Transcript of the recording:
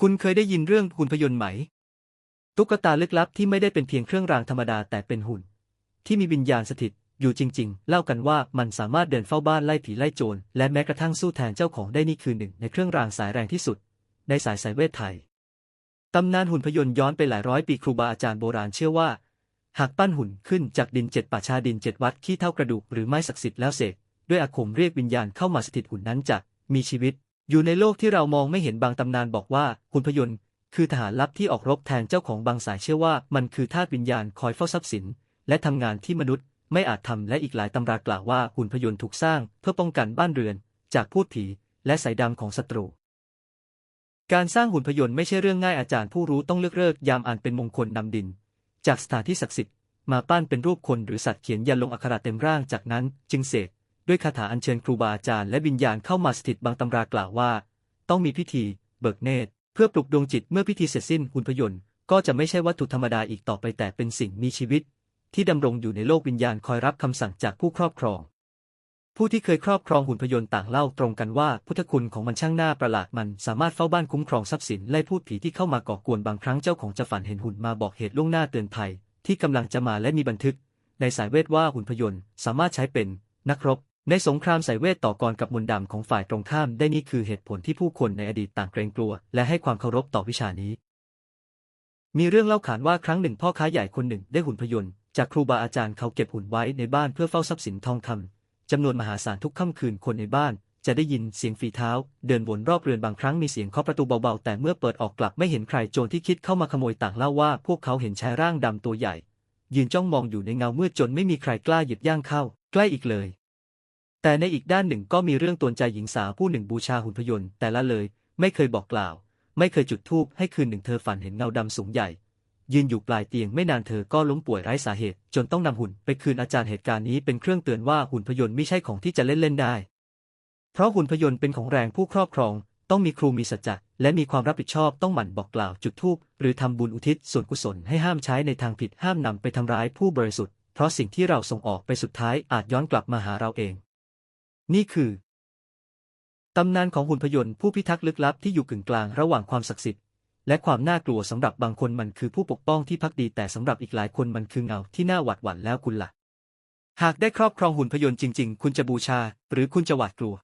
คุณเคยได้ยินเรื่องหุ่นพยนต์ไหม ตุ๊กตาลึกลับที่ไม่ได้เป็นเพียงเครื่องรางธรรมดาแต่เป็นหุ่น ที่มีวิญญาณสถิตอยู่จริง ๆ เล่ากันว่ามันสามารถเดินเฝ้าบ้านไล่ผีไล่โจรและแม้กระทั่งสู้แทนเจ้าของได้นี่คือหนึ่งในเครื่องรางสายแรงที่สุด ในสายสายเวทไทย ตำนานหุ่นพยนต์ย้อนไปหลายร้อยปีครูบาอาจารย์โบราณเชื่อว่า หากปั้นหุ่นขึ้นจากดินเจ็ดป่าชาดินเจ็ดวัดขี้เท่ากระดูกหรือไม้ศักดิ์สิทธิ์แล้วเสกด้วยอาคมเรียกวิญญาณเข้ามาสถิตหุ่นนั้นจะมีชีวิต อยู่ในโลกที่เรามองไม่เห็นบางตำนานบอกว่าหุ่นพยนต์ คือทหารลับที่ออกรบแทนเจ้าของบางสายเชื่อว่ามันคือธาตุวิญญาณคอยเฝ้าทรัพย์สิน และทำงานที่มนุษย์ไม่อาจทำและอีกหลายตำรากล่าวว่าหุ่นพยนต์ถูกสร้าง เพื่อป้องกันบ้านเรือน จากพูดผี และสายดำของศัตรู การสร้างหุ่นพยนต์ไม่ใช่เรื่องง่ายอาจารย์ผู้รู้ต้องเลือกเลิกยามอ่านเป็นมงคลนำดิน จากสถานที่ศักดิ์สิทธิ์มาปั้นเป็นรูปคนหรือสัตว์เขียนยันลงอักขระเต็มร่างจากนั้น จึงเสก ด้วยคาถาอัญเชิญครูบาอาจารย์และวิญญาณเข้ามาสถิตบางตำรากล่าวว่า ต้องมีพิธีเบิกเนตร เพื่อปลุกดวงจิตเมื่อพิธีเสร็จสิ้นหุ่นพยนต์ก็จะไม่ใช่วัตถุธรรมดาอีกต่อไปแต่เป็นสิ่งมีชีวิต ที่ดำรงอยู่ในโลกวิญญาณคอยรับคำสั่งจากผู้ครอบครอง ผู้ที่เคยครอบครองหุ่นพยนต์ต่างเล่าตรงกันว่าพุทธคุณของมันช่างน่าประหลาดมันสามารถเฝ้าบ้านคุ้มครองทรัพย์สินไล่พูดผีที่เข้ามาก่อกวนบางครั้งเจ้าของจะฝันเห็นหุ่นมาบอกเหตุล่วงหน้าเตือนภัย ที่กำลังจะมาและมีบันทึก ในสายเวทว่าหุ่นพยนต์สามารถใช้เป็นนักรบ ในสงครามสายเวทต่อกรกับมนต์ดำของฝ่ายตรงข้ามได้นี่คือเหตุผลที่ผู้คนในอดีตต่างเกรงกลัว และให้ความเคารพต่อวิชานี้ มีเรื่องเล่าขานว่าครั้งหนึ่งพ่อค้าใหญ่คนหนึ่งได้หุ่นพยนต์จากครูบาอาจารย์เขาเก็บหุ่นไว้ในบ้านเพื่อเฝ้าทรัพย์สินทองคำจำนวนมหาศาลทุกค่ำคืนคนในบ้าน จะได้ยินเสียงฝีเท้า เดินวนรอบเรือนบางครั้งมีเสียงเคาะประตูเบาๆ แต่เมื่อเปิดออกกลับไม่เห็นใครโจรที่คิดเข้ามาขโมยต่างเล่าว่า พวกเขาเห็นชายร่างดำตัวใหญ่ ยืนจ้องมองอยู่ในเงามืดจนไม่มีใครกล้าหยิบย่างเข้า ใกล้อีกเลย แต่ในอีกด้านหนึ่งก็มีเรื่องตวนใจหญิงสาวผู้หนึ่งบูชาหุ่นพยนต์แต่ละเลย ไม่เคยบอกกล่าว ไม่เคยจุดธูปให้คืนหนึ่งเธอฝันเห็นเงาดำสูงใหญ่ ยืนอยู่ปลายเตียงไม่นานเธอก็ล้มป่วยไร้สาเหตุ จนต้องนำหุ่นไปคืนอาจารย์เหตุการณ์นี้เป็นเครื่องเตือนว่าหุ่นพยนต์ไม่ใช่ของที่จะเล่นเล่นได้ เพราะหุ่นพยนต์เป็นของแรงผู้ครอบครอง ต้องมีครูมีสัจจะและมีความรับผิดชอบต้องหมั่นบอกกล่าวจุดธูปหรือทำบุญอุทิศส่วนกุศลให้ห้ามใช้ในทางผิดห้ามนำไปทำร้ายผู้บริสุทธิ์เพราะสิ่งที่เราส่งออกไปสุดท้ายอาจย้อนกลับมาหาเราเอง นี่คือ ตำนานของหุ่นพยนต์ผู้พิทักษ์ลึกลับที่อยู่กึ่งกลางระหว่างความศักดิ์สิทธิ์และความน่ากลัวสำหรับบางคนมันคือผู้ปกป้องที่พักดีแต่สำหรับอีกหลายคนมันคือเงาที่น่าหวาดหวั่นแล้วคุณล่ะ หากได้ครอบครองหุ่นพยนต์จริง ๆ คุณจะบูชา หรือคุณจะหวาดกลัว